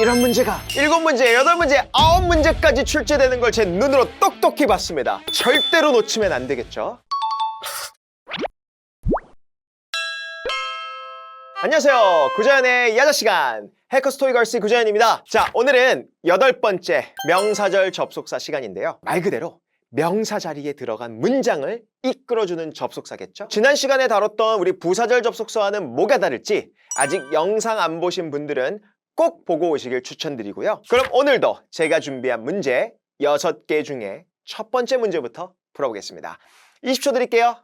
이런 문제가 일곱 문제, 여덟 문제, 아홉 문제까지 출제되는 걸 제 눈으로 똑똑히 봤습니다. 절대로 놓치면 안 되겠죠? 안녕하세요. 구자연의 야자 시간. 해커스토이 걸스 구자연입니다. 자, 오늘은 여덟 번째 명사절 접속사 시간인데요. 말 그대로 명사 자리에 들어간 문장을 이끌어주는 접속사겠죠? 지난 시간에 다뤘던 우리 부사절 접속사와는 뭐가 다를지 아직 영상 안 보신 분들은 꼭 보고 오시길 추천드리고요. 그럼 오늘도 제가 준비한 문제 여섯 개 중에 첫 번째 문제부터 풀어보겠습니다. 20초 드릴게요.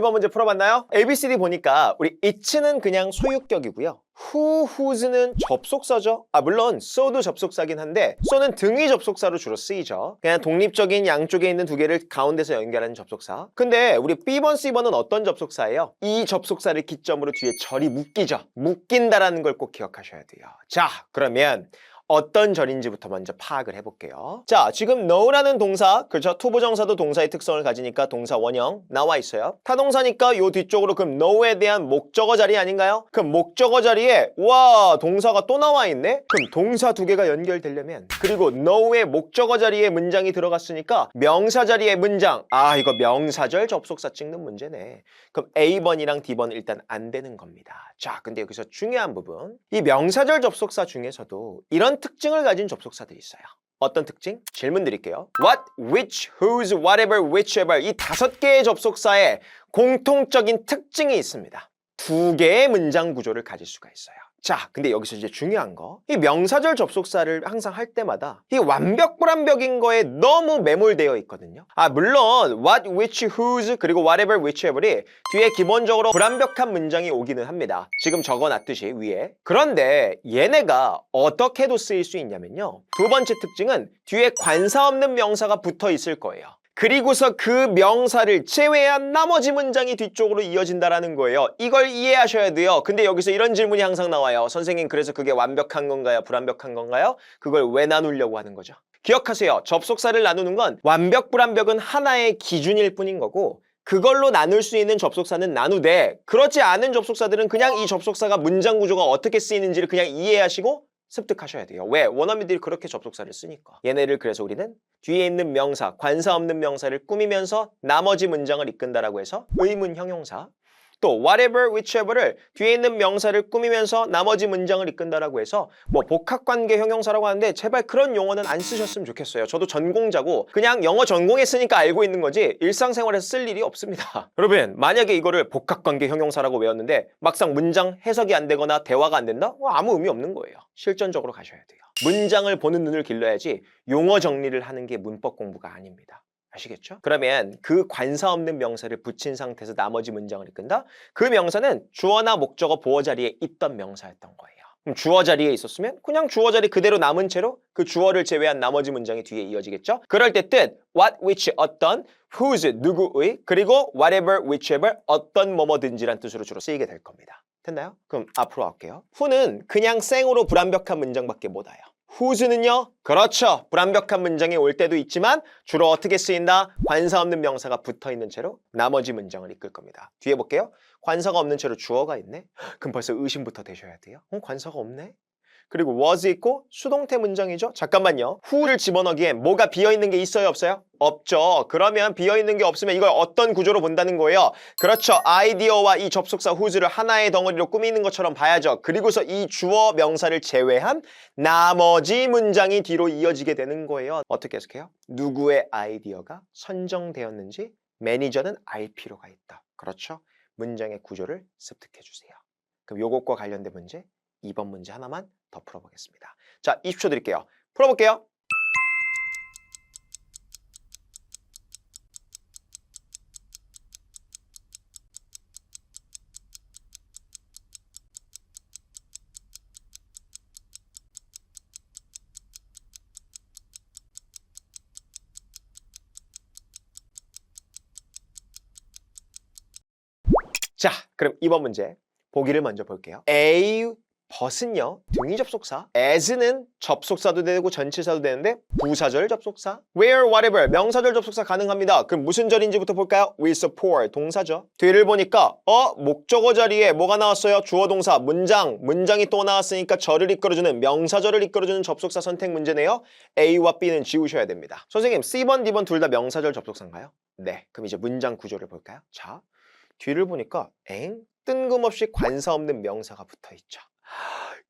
일번 문제 풀어봤나요? ABCD 보니까 우리 it는 그냥 소유격이고요. who, whose는 접속사죠. 아 물론 so도 접속사긴 한데 so는 등위 접속사로 주로 쓰이죠. 그냥 독립적인 양쪽에 있는 두 개를 가운데서 연결하는 접속사. 근데 우리 B번, C번은 어떤 접속사예요? 이 접속사를 기점으로 뒤에 절이 묶이죠. 묶인다라는 걸 꼭 기억하셔야 돼요. 자 그러면 어떤 절인지부터 먼저 파악을 해볼게요. 자, 지금 know라는 동사, 그렇죠? 투부정사도 동사의 특성을 가지니까 동사 원형 나와 있어요. 타동사니까 요 뒤쪽으로 그럼 know에 대한 목적어 자리 아닌가요? 그럼 목적어 자리에 와 동사가 또 나와 있네? 그럼 동사 두 개가 연결되려면 그리고 know의 목적어 자리에 문장이 들어갔으니까 명사 자리에 문장 아 이거 명사절 접속사 찍는 문제네. 그럼 A번이랑 D번 일단 안 되는 겁니다. 자, 근데 여기서 중요한 부분 이 명사절 접속사 중에서도 이런 특징을 가진 접속사들이 있어요. 어떤 특징? 질문 드릴게요. What, which, whose, whatever, whichever 이 다섯 개의 접속사에 공통적인 특징이 있습니다. 두 개의 문장 구조를 가질 수가 있어요. 자, 근데 여기서 이제 중요한 거. 이 명사절 접속사를 항상 할 때마다 이 완벽 불완벽인 거에 너무 매몰되어 있거든요. 아, 물론 what, which, whose 그리고 whatever, whichever이 뒤에 기본적으로 불완벽한 문장이 오기는 합니다. 지금 적어놨듯이 위에. 그런데 얘네가 어떻게도 쓰일 수 있냐면요. 두 번째 특징은 뒤에 관사 없는 명사가 붙어 있을 거예요. 그리고서 그 명사를 제외한 나머지 문장이 뒤쪽으로 이어진다라는 거예요. 이걸 이해하셔야 돼요. 근데 여기서 이런 질문이 항상 나와요. 선생님, 그래서 그게 완벽한 건가요? 불완벽한 건가요? 그걸 왜 나누려고 하는 거죠? 기억하세요. 접속사를 나누는 건 완벽, 불완벽은 하나의 기준일 뿐인 거고 그걸로 나눌 수 있는 접속사는 나누되 그렇지 않은 접속사들은 그냥 이 접속사가 문장 구조가 어떻게 쓰이는지를 그냥 이해하시고 습득하셔야 돼요. 왜? 원어민들이 그렇게 접속사를 쓰니까. 얘네를 그래서 우리는 뒤에 있는 명사, 관사 없는 명사를 꾸미면서 나머지 문장을 이끈다라고 해서 의문 형용사 또 whatever, whichever를 뒤에 있는 명사를 꾸미면서 나머지 문장을 이끈다라고 해서 뭐 복합관계 형용사라고 하는데 제발 그런 용어는 안 쓰셨으면 좋겠어요. 저도 전공자고 그냥 영어 전공했으니까 알고 있는 거지 일상생활에서 쓸 일이 없습니다. 여러분 만약에 이거를 복합관계 형용사라고 외웠는데 막상 문장 해석이 안 되거나 대화가 안 된다? 뭐 아무 의미 없는 거예요. 실전적으로 가셔야 돼요. 문장을 보는 눈을 길러야지 용어 정리를 하는 게 문법 공부가 아닙니다. 아시겠죠? 그러면 그 관사 없는 명사를 붙인 상태에서 나머지 문장을 이끈다? 그 명사는 주어나 목적어 보어 자리에 있던 명사였던 거예요. 그럼 주어 자리에 있었으면 그냥 주어 자리 그대로 남은 채로 그 주어를 제외한 나머지 문장이 뒤에 이어지겠죠? 그럴 때 뜻 what, which, 어떤, whose, 누구의, 그리고 whatever, whichever, 어떤 뭐뭐든지란 뜻으로 주로 쓰이게 될 겁니다. 됐나요? 그럼 앞으로 갈게요. who는 그냥 생으로 불완벽한 문장밖에 못 와요. Whose는요? 그렇죠. 불완벽한 문장이 올 때도 있지만 주로 어떻게 쓰인다? 관사 없는 명사가 붙어 있는 채로 나머지 문장을 이끌 겁니다. 뒤에 볼게요. 관사가 없는 채로 주어가 있네? 그럼 벌써 의심부터 되셔야 돼요. 어, 관사가 없네? 그리고 was 있고 수동태 문장이죠. 잠깐만요. who를 집어넣기엔 뭐가 비어있는 게 있어요? 없어요? 없죠. 그러면 비어있는 게 없으면 이걸 어떤 구조로 본다는 거예요? 그렇죠. 아이디어와 이 접속사 whose를 하나의 덩어리로 꾸미는 것처럼 봐야죠. 그리고서 이 주어 명사를 제외한 나머지 문장이 뒤로 이어지게 되는 거예요. 어떻게 해석해요? 누구의 아이디어가 선정되었는지 매니저는 알 필요가 있다. 그렇죠. 문장의 구조를 습득해 주세요. 그럼 요것과 관련된 문제 2번 문제 하나만 더 풀어보겠습니다. 자, 20초 드릴게요. 풀어볼게요. 자, 그럼 2번 문제 보기를 먼저 볼게요. A 벗은요 등위 접속사 as는 접속사도 되고 전치사도 되는데 부사절 접속사? where whatever 명사절 접속사 가능합니다. 그럼 무슨 절인지부터 볼까요? we support 동사죠. 뒤를 보니까 어? 목적어 자리에 뭐가 나왔어요? 주어 동사 문장. 문장이 또 나왔으니까 절을 이끌어주는 명사절을 이끌어주는 접속사 선택 문제네요. A와 B는 지우셔야 됩니다. 선생님 C번 D번 둘 다 명사절 접속사인가요? 네. 그럼 이제 문장 구조를 볼까요? 자 뒤를 보니까 엥? 뜬금없이 관사 없는 명사가 붙어 있죠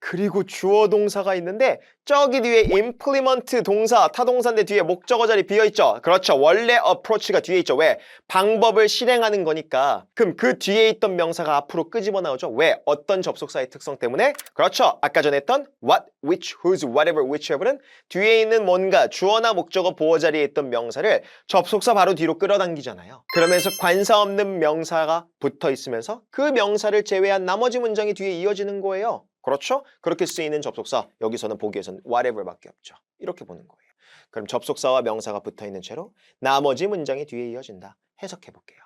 그리고 주어 동사가 있는데 저기 뒤에 implement 동사 타동사인데 뒤에 목적어 자리 비어 있죠. 그렇죠. 원래 approach가 뒤에 있죠. 왜? 방법을 실행하는 거니까. 그럼 그 뒤에 있던 명사가 앞으로 끄집어 나오죠. 왜? 어떤 접속사의 특성 때문에? 그렇죠. 아까 전에 했던 what, which, whose, whatever, whichever는 뒤에 있는 뭔가 주어나 목적어 보어 자리에 있던 명사를 접속사 바로 뒤로 끌어당기잖아요. 그러면서 관사 없는 명사가 붙어 있으면서 그 명사를 제외한 나머지 문장이 뒤에 이어지는 거예요. 그렇죠? 그렇게 쓰이는 접속사 여기서는 보기에서는 whatever밖에 없죠. 이렇게 보는 거예요. 그럼 접속사와 명사가 붙어 있는 채로 나머지 문장이 뒤에 이어진다. 해석해 볼게요.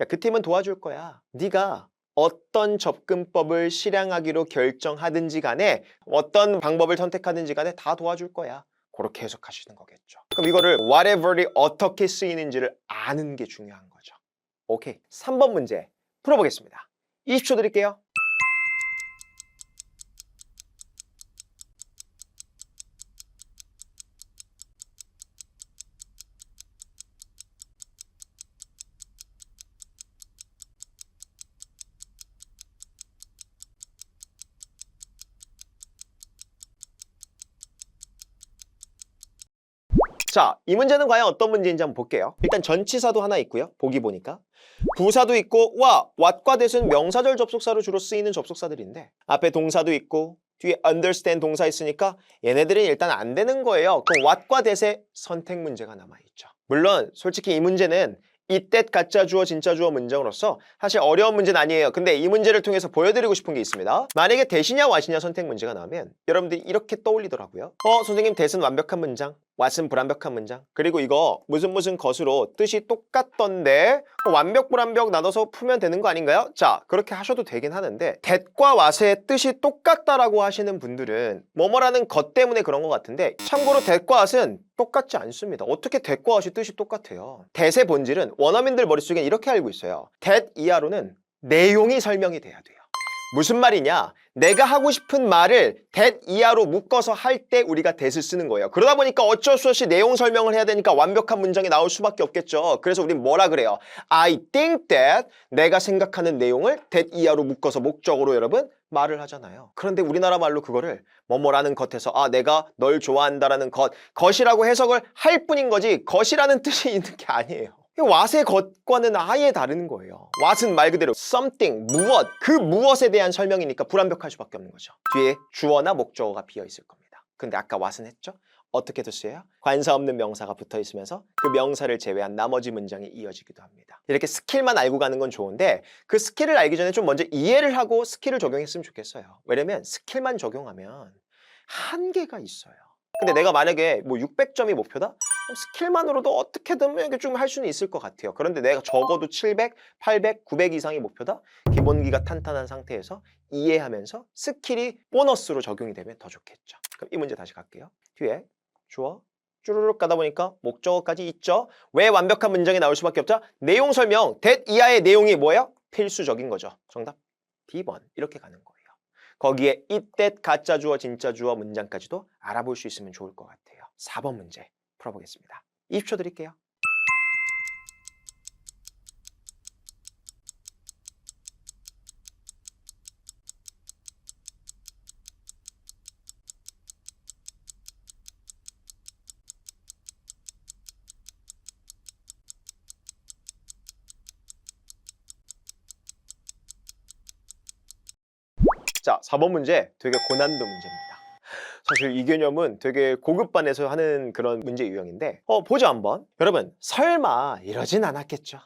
야, 그 팀은 도와줄 거야. 네가 어떤 접근법을 실행하기로 결정하든지 간에 어떤 방법을 선택하든지 간에 다 도와줄 거야. 그렇게 해석하시는 거겠죠. 그럼 이거를 whatever이 어떻게 쓰이는지를 아는 게 중요한 거죠. 오케이. 3번 문제 풀어보겠습니다. 20초 드릴게요. 자, 이 문제는 과연 어떤 문제인지 한번 볼게요. 일단 전치사도 하나 있고요. 보기 보니까. 부사도 있고, 와, what과 that은 명사절 접속사로 주로 쓰이는 접속사들인데 앞에 동사도 있고 뒤에 understand 동사 있으니까 얘네들은 일단 안 되는 거예요. 그럼 what과 that의 선택 문제가 남아있죠. 물론 솔직히 이 문제는 이때 가짜 주어 진짜 주어 문장으로서 사실 어려운 문제는 아니에요. 근데 이 문제를 통해서 보여드리고 싶은 게 있습니다. 만약에 대시냐 와시냐 선택 문제가 나오면 여러분들이 이렇게 떠올리더라고요. 어 선생님 대은 완벽한 문장, 왓은 불완벽한 문장. 그리고 이거 무슨 무슨 것으로 뜻이 똑같던데 어, 완벽 불완벽 나눠서 풀면 되는 거 아닌가요? 자 그렇게 하셔도 되긴 하는데 that과 what의 뜻이 똑같다라고 하시는 분들은 뭐뭐라는 것 때문에 그런 것 같은데 참고로 that과 what은 똑같지 않습니다. 어떻게 that과 what이 뜻이 똑같아요? that의 본질은 원어민들 머릿속엔 이렇게 알고 있어요. that 이하로는 내용이 설명이 돼야 돼요. 무슨 말이냐? 내가 하고 싶은 말을 that 이하로 묶어서 할 때 우리가 that을 쓰는 거예요. 그러다 보니까 어쩔 수 없이 내용 설명을 해야 되니까 완벽한 문장이 나올 수밖에 없겠죠. 그래서 우린 뭐라 그래요? I think that 내가 생각하는 내용을 that 이하로 묶어서 목적으로 여러분 말을 하잖아요. 그런데 우리나라 말로 그거를 뭐뭐라는 것에서 아 내가 널 좋아한다라는 것 것이라고 해석을 할 뿐인 거지 것이라는 뜻이 있는 게 아니에요. 왓의 것과는 아예 다른 거예요. 왓은 말 그대로 something, 무엇, 그 무엇에 대한 설명이니까 불완벽할 수밖에 없는 거죠. 뒤에 주어나 목적어가 비어 있을 겁니다. 근데 아까 왓은 했죠? 어떻게 됐어요? 관사 없는 명사가 붙어 있으면서 그 명사를 제외한 나머지 문장이 이어지기도 합니다. 이렇게 스킬만 알고 가는 건 좋은데 그 스킬을 알기 전에 좀 먼저 이해를 하고 스킬을 적용했으면 좋겠어요. 왜냐면 스킬만 적용하면 한계가 있어요. 근데 내가 만약에 뭐 600점이 목표다? 스킬만으로도 어떻게든 이렇게 좀 할 수는 있을 것 같아요. 그런데 내가 적어도 700, 800, 900 이상이 목표다? 기본기가 탄탄한 상태에서 이해하면서 스킬이 보너스로 적용이 되면 더 좋겠죠. 그럼 이 문제 다시 갈게요. 뒤에 주어 쭈르륵 가다 보니까 목적어까지 있죠. 왜 완벽한 문장이 나올 수밖에 없죠? 내용 설명, that 이하의 내용이 뭐예요? 필수적인 거죠. 정답 B번 이렇게 가는 거예요. 거기에 that, 가짜 주어, 진짜 주어 문장까지도 알아볼 수 있으면 좋을 것 같아요. 4번 문제 풀어보겠습니다. 20초 드릴게요. 자, 4번 문제 되게 고난도 문제입니다. 사실 이 개념은 되게 고급반에서 하는 그런 문제 유형인데 어 보자 한번. 여러분 설마 이러진 않았겠죠?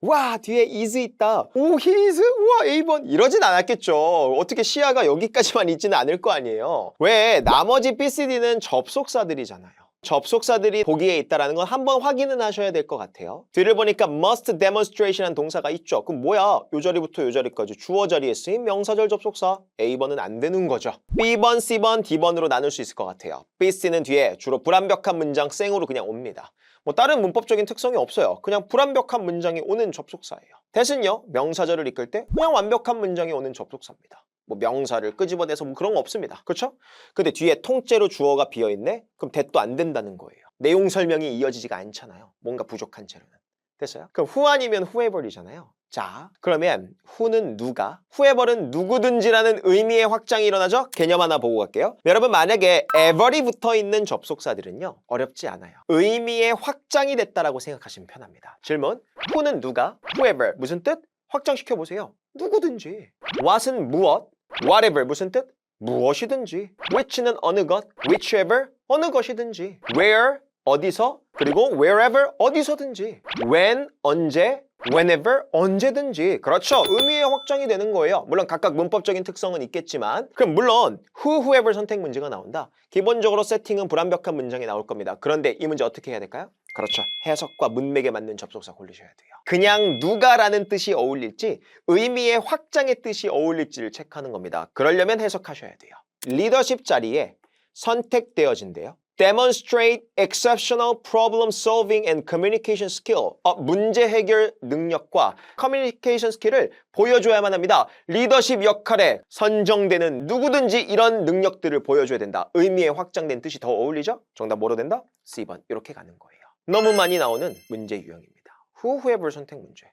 와 뒤에 is 있다. 오 his 우와 A번. 이러진 않았겠죠. 어떻게 시야가 여기까지만 있지는 않을 거 아니에요. 왜 나머지 BCD는 접속사들이잖아요 접속사들이 보기에 있다는 건 한번 확인은 하셔야 될 것 같아요. 뒤를 보니까 must demonstration한 동사가 있죠. 그럼 뭐야? 요 자리부터 요 자리까지 주어 자리에 쓰인 명사절 접속사 A번은 안 되는 거죠. B번, C번, D번으로 나눌 수 있을 것 같아요. B, C는 뒤에 주로 불완벽한 문장 생으로 그냥 옵니다. 뭐 다른 문법적인 특성이 없어요. 그냥 불완벽한 문장이 오는 접속사예요. 대신요, 명사절을 이끌 때 그냥 완벽한 문장이 오는 접속사입니다. 뭐 명사를 끄집어내서 뭐 그런 거 없습니다. 그렇죠? 근데 뒤에 통째로 주어가 비어있네? 그럼 대도 안 된다는 거예요. 내용 설명이 이어지지가 않잖아요. 뭔가 부족한 채로는. 됐어요? 그럼 who 아니면 whoever이잖아요. 자, 그러면 who는 누가, whoever는 누구든지라는 의미의 확장이 일어나죠? 개념 하나 보고 갈게요. 여러분 만약에 ever이 붙어 있는 접속사들은요. 어렵지 않아요. 의미의 확장이 됐다라고 생각하시면 편합니다. 질문, who는 누가, whoever 무슨 뜻? 확장시켜 보세요. 누구든지. what은 무엇, whatever 무슨 뜻? 무엇이든지. which는 어느 것, whichever 어느 것이든지. where 어디서 그리고 wherever 어디서든지. when 언제 whenever 언제든지. 그렇죠. 의미의 확장이 되는 거예요. 물론 각각 문법적인 특성은 있겠지만 그럼 물론 who, whoever 선택 문제가 나온다. 기본적으로 세팅은 불완벽한 문장이 나올 겁니다. 그런데 이 문제 어떻게 해야 될까요? 그렇죠. 해석과 문맥에 맞는 접속사 고르셔야 돼요. 그냥 누가라는 뜻이 어울릴지 의미의 확장의 뜻이 어울릴지를 체크하는 겁니다. 그러려면 해석하셔야 돼요. 리더십 자리에 선택되어진대요. Demonstrate exceptional problem solving and communication skill. 어, 문제 해결 능력과 커뮤니케이션 스킬을 보여줘야만 합니다. 리더십 역할에 선정되는 누구든지 이런 능력들을 보여줘야 된다. 의미의 확장된 뜻이 더 어울리죠? 정답 뭐로 된다? C번. 이렇게 가는 거예요. 너무 많이 나오는 문제 유형입니다. who, 선택 문제.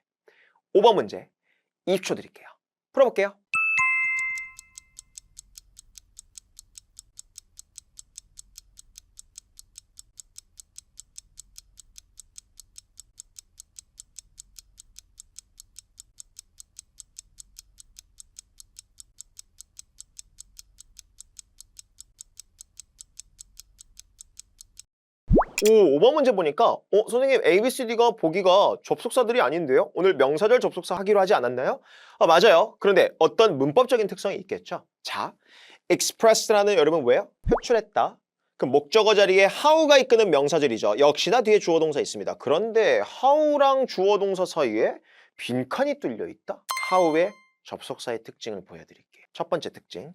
5번 문제 20초 드릴게요. 풀어볼게요. 오, 5번 문제 보니까 어, 선생님 ABCD가 보기가 접속사들이 아닌데요? 오늘 명사절 접속사 하기로 하지 않았나요? 아, 맞아요. 그런데 어떤 문법적인 특성이 있겠죠? 자, express라는 여러분 뭐예요? 표출했다. 그 목적어 자리에 how가 이끄는 명사절이죠. 역시나 뒤에 주어 동사 있습니다. 그런데 how랑 주어 동사 사이에 빈칸이 뚫려 있다. how의 접속사의 특징을 보여드릴게요. 첫 번째 특징.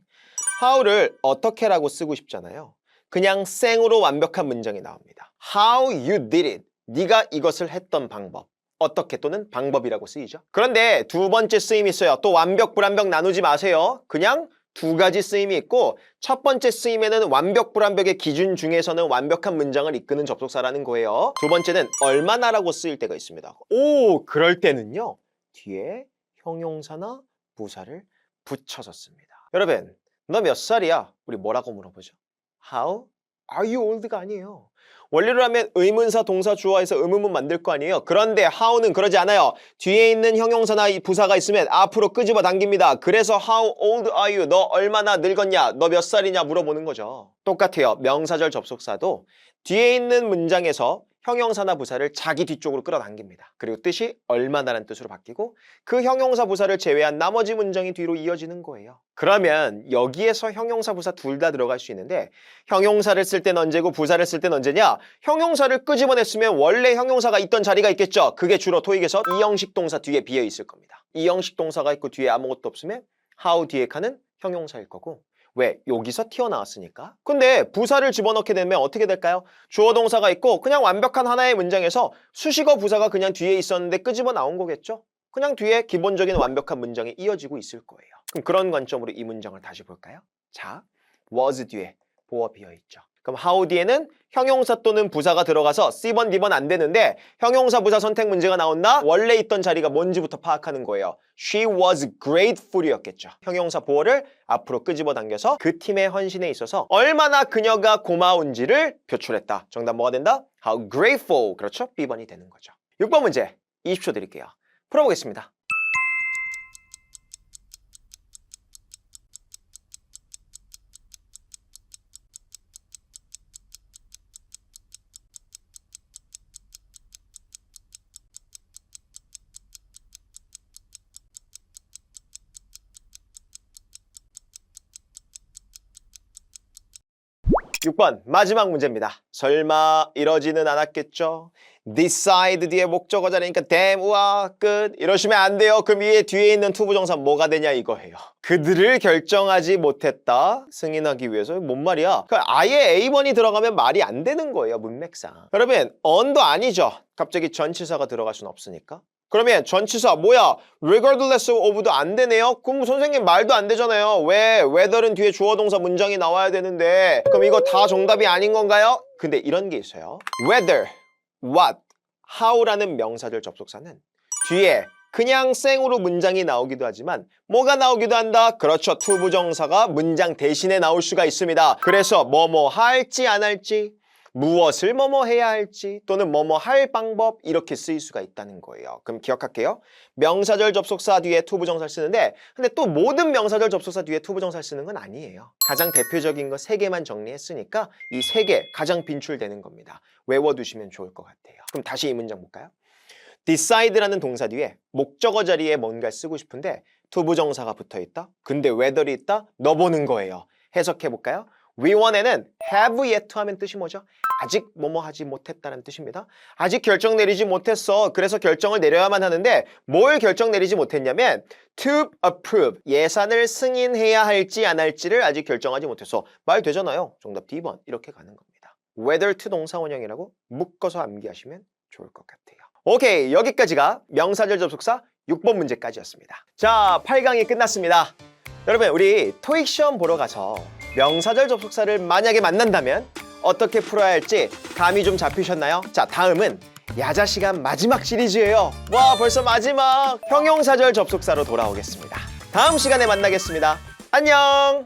how를 어떻게라고 쓰고 싶잖아요. 그냥 생으로 완벽한 문장이 나옵니다. How you did it. 네가 이것을 했던 방법. 어떻게 또는 방법이라고 쓰이죠. 그런데 두 번째 쓰임이 있어요. 또 완벽, 불완벽 나누지 마세요. 그냥 두 가지 쓰임이 있고 첫 번째 쓰임에는 완벽, 불완벽의 기준 중에서는 완벽한 문장을 이끄는 접속사라는 거예요. 두 번째는 얼마나라고 쓰일 때가 있습니다. 오, 그럴 때는요. 뒤에 형용사나 부사를 붙여서 씁니다. 여러분, 너 몇 살이야? 우리 뭐라고 물어보죠? How are you old가 아니에요. 원리로 하면 의문사 동사 주어에서 의문문 만들 거 아니에요. 그런데 how는 그러지 않아요. 뒤에 있는 형용사나 이 부사가 있으면 앞으로 끄집어 당깁니다. 그래서 how old are you? 너 얼마나 늙었냐? 너 몇 살이냐? 물어보는 거죠. 똑같아요. 명사절 접속사도 뒤에 있는 문장에서 형용사나 부사를 자기 뒤쪽으로 끌어당깁니다. 그리고 뜻이 얼마나라는 뜻으로 바뀌고 그 형용사 부사를 제외한 나머지 문장이 뒤로 이어지는 거예요. 그러면 여기에서 형용사 부사 둘 다 들어갈 수 있는데 형용사를 쓸 땐 언제고 부사를 쓸 땐 언제냐? 형용사를 끄집어냈으면 원래 형용사가 있던 자리가 있겠죠. 그게 주로 토익에서 이형식 동사 뒤에 비어 있을 겁니다. 이형식 동사가 있고 뒤에 아무것도 없으면 how 뒤에 칸은 형용사일 거고 왜? 여기서 튀어나왔으니까. 근데 부사를 집어넣게 되면 어떻게 될까요? 주어 동사가 있고 그냥 완벽한 하나의 문장에서 수식어 부사가 그냥 뒤에 있었는데 끄집어 나온 거겠죠? 그냥 뒤에 기본적인 완벽한 문장이 이어지고 있을 거예요. 그럼 그런 관점으로 이 문장을 다시 볼까요? 자, was 뒤에 보어 비어 있죠. 그럼 how 뒤에는 형용사 또는 부사가 들어가서 C번, D번 안 되는데 형용사 부사 선택 문제가 나온다? 원래 있던 자리가 뭔지부터 파악하는 거예요. She was grateful이었겠죠. 형용사 보어를 앞으로 끄집어 당겨서 그 팀의 헌신에 있어서 얼마나 그녀가 고마운지를 표출했다. 정답 뭐가 된다? How grateful. 그렇죠? B번이 되는 거죠. 6번 문제 20초 드릴게요. 풀어보겠습니다. 6번 마지막 문제입니다. 설마 이러지는 않았겠죠? decide 뒤에 목적어 자리니까 damn 우와 끝 이러시면 안 돼요. 그럼 위에 뒤에 있는 투부정사 뭐가 되냐 이거예요. 그들을 결정하지 못했다 승인하기 위해서 뭔 말이야? 그 아예 A번이 들어가면 말이 안 되는 거예요 문맥상. 여러분 on도 아니죠. 갑자기 전치사가 들어갈 순 없으니까. 그러면 전치사 뭐야? regardless of도 안 되네요? 그럼 선생님 말도 안 되잖아요. 왜? whether는 뒤에 주어 동사 문장이 나와야 되는데 그럼 이거 다 정답이 아닌 건가요? 근데 이런 게 있어요. whether, what, how라는 명사절 접속사는 뒤에 그냥 생으로 문장이 나오기도 하지만 뭐가 나오기도 한다? 그렇죠. 투부정사가 문장 대신에 나올 수가 있습니다. 그래서 뭐뭐 할지 안 할지 무엇을 뭐뭐 해야 할지 또는 뭐뭐 할 방법 이렇게 쓰일 수가 있다는 거예요. 그럼 기억할게요. 명사절 접속사 뒤에 투부정사를 쓰는데 근데 또 모든 명사절 접속사 뒤에 투부정사를 쓰는 건 아니에요. 가장 대표적인 거 세 개만 정리했으니까 이 세 개 가장 빈출되는 겁니다. 외워두시면 좋을 것 같아요. 그럼 다시 이 문장 볼까요? decide라는 동사 뒤에 목적어 자리에 뭔가 쓰고 싶은데 투부정사가 붙어 있다. 근데 whether이 있다. 넣어보는 거예요. 해석해 볼까요? Want에는 have yet 하면 뜻이 뭐죠? 아직 뭐뭐 하지 못했다는 뜻입니다. 아직 결정 내리지 못했어. 그래서 결정을 내려야만 하는데 뭘 결정 내리지 못했냐면 to approve 예산을 승인해야 할지 안 할지를 아직 결정하지 못했어. 말 되잖아요. 정답 D번 이렇게 가는 겁니다. whether to 동사 원형이라고 묶어서 암기하시면 좋을 것 같아요. 오케이 여기까지가 명사절 접속사 6번 문제까지였습니다. 자 8강이 끝났습니다. 여러분 우리 토익 시험 보러 가서 명사절 접속사를 만약에 만난다면 어떻게 풀어야 할지 감이 좀 잡히셨나요? 자 다음은 야자 시간 마지막 시리즈예요. 와 벌써 마지막 형용사절 접속사로 돌아오겠습니다. 다음 시간에 만나겠습니다. 안녕.